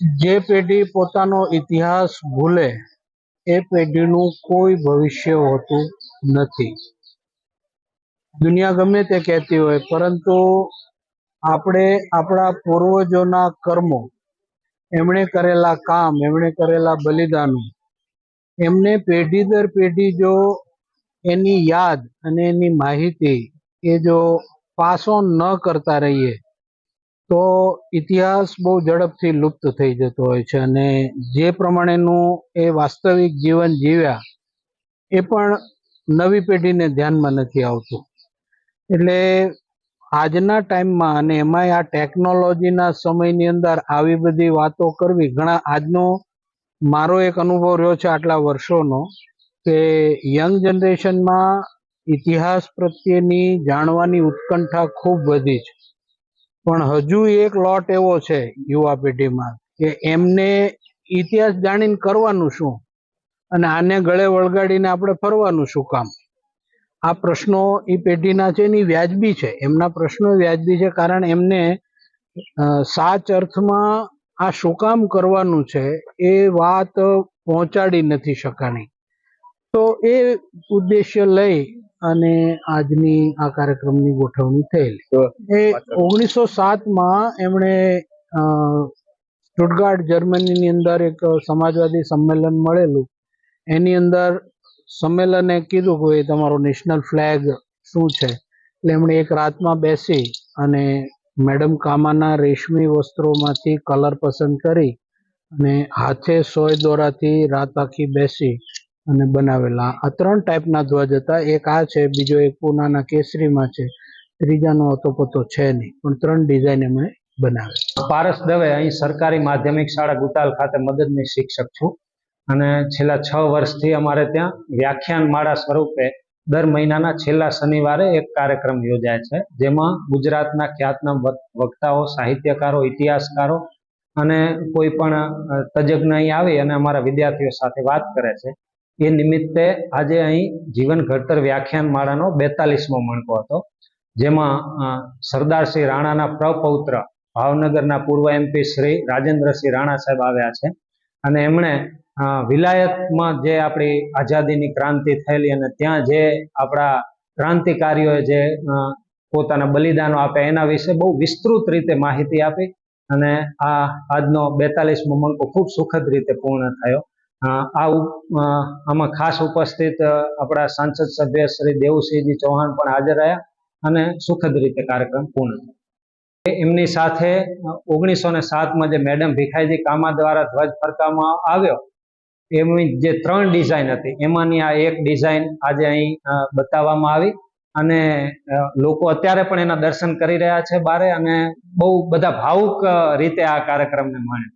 જે પેઢી પોતાનો ઇતિહાસ ભૂલે, એ પેઢીનું કોઈ ભવિષ્ય હોતું નથી. દુનિયા ગમે તે કહેતી હોય, પરંતુ આપણે આપણા પૂર્વજોના કર્મો, એમણે કરેલા કામ, એમણે કરેલા બલિદાનો, એમને પેઢી દર પેઢી જો એની યાદ અને એની માહિતી એ જો પાસ ન કરતા રહીએ તો ઇતિહાસ બહુ ઝડપથી લુપ્ત થઈ જતો હોય છે અને જે પ્રમાણેનું એ વાસ્તવિક જીવન જીવ્યા એ પણ નવી પેઢીને ધ્યાનમાં નથી આવતું. એટલે આજના ટાઈમમાં અને એમાંય આ ટેકનોલોજીના સમયની અંદર આવી બધી વાતો કરવી ઘણા આજનો મારો એક અનુભવ રહ્યો છે આટલા વર્ષોનો કે યંગ જનરેશનમાં ઇતિહાસ પ્રત્યેની જાણવાની ઉત્કંઠા ખૂબ વધી છે. પણ હજુ એક લોટ એવો છે યુવા પેઢીમાં કે એમને ઇતિહાસ જાણીને કરવાનું શું? અને આને ગળે વળગાડીને આપણે ફરવાનું શું કામ? આ પ્રશ્નો એ પેઢીના છે એની વ્યાજબી છે. એમના પ્રશ્નો વ્યાજબી છે કારણ એમને સાચ અર્થમાં આ શું કામ કરવાનું છે એ વાત પહોંચાડી નથી શકાની. તો એ ઉદ્દેશ્ય લઈ અને આજની આ કાર્યક્રમની ગોઠવણી થયેલી. એ ઓગણીસો સાતમાં એમણે સ્ટુટગાર્ડ જર્મનીની અંદર એક સમાજવાદી સંમેલન મળેલું. એની અંદર સંમેલને કીધું કે તમારો નેશનલ ફ્લેગ શું છે? એટલે એમણે એક રાતમાં બેસી અને મેડમ કામાના રેશમી વસ્ત્રોમાંથી કલર પસંદ કરી અને હાથે સોય દોરાથી રાત આખી બેસી. અને બનાવેલા. આ ત્રણ ટાઈપના ધ્વજ હતા એક આ છે, બીજો એક પૂનાના કેસરીમાં છે. ત્રીજાનો હતો પતો છે નહીં, પણ ત્રણ ડિઝાઇન એમણે બનાવેલી પારસ દવે, અહીં સરકારી માધ્યમિક શાળા ગુતાલ ખાતે મદદની શિક્ષક છું. અને છેલ્લા છ વર્ષથી અમારે ત્યાં વ્યાખ્યાન માળા સ્વરૂપે દર મહિનાના છેલ્લા શનિવારે એક કાર્યક્રમ યોજાય છે, જેમાં ગુજરાતના ખ્યાતનામ વક્તાઓ, સાહિત્યકારો, ઇતિહાસકારો અને કોઈ પણ તજજ્ઞ અહીં આવી અને અમારા વિદ્યાર્થીઓ સાથે વાત કરે છે. એ નિમિત્તે આજે અહીં જીવન ઘડતર વ્યાખ્યાન માળાનો બેતાલીસમો મણકો હતો જેમાં અ, સરદારશ્રી રાણાના પ્રપૌત્ર ભાવનગરના પૂર્વ એમપી શ્રી રાજેન્દ્રસિંહ રાણા સાહેબ આવ્યા છે. અને એમણે વિલાયતમાં જે આપણી આઝાદીની ક્રાંતિ થયેલી અને ત્યાં જે આપણા ક્રાંતિકારીઓએ જે પોતાના બલિદાનો આપ્યા એના વિશે બહુ વિસ્તૃત રીતે માહિતી આપી અને આ આજનો બેતાલીસમો મણકો ખૂબ સુખદ રીતે પૂર્ણ થયો. આ આમાં ખાસ ઉપસ્થિત આપણા સાંસદ સભ્ય શ્રી દેવુસિંહજી ચૌહાણ પણ હાજર રહ્યા અને સુખદ રીતે કાર્યક્રમ પૂર્ણ થયો. એમની સાથે ઓગણીસો ને સાતમાં જે મેડમ ભીખાઈજી કામા દ્વારા ધ્વજ ફરકાવવામાં આવ્યો, એમની જે ત્રણ ડિઝાઇન હતી, એમાંની આ એક ડિઝાઇન આજે અહીં બતાવવામાં આવી અને લોકો અત્યારે પણ એના દર્શન કરી રહ્યા છે બારે અને બહુ બધા ભાવુક રીતે આ કાર્યક્રમને માણે.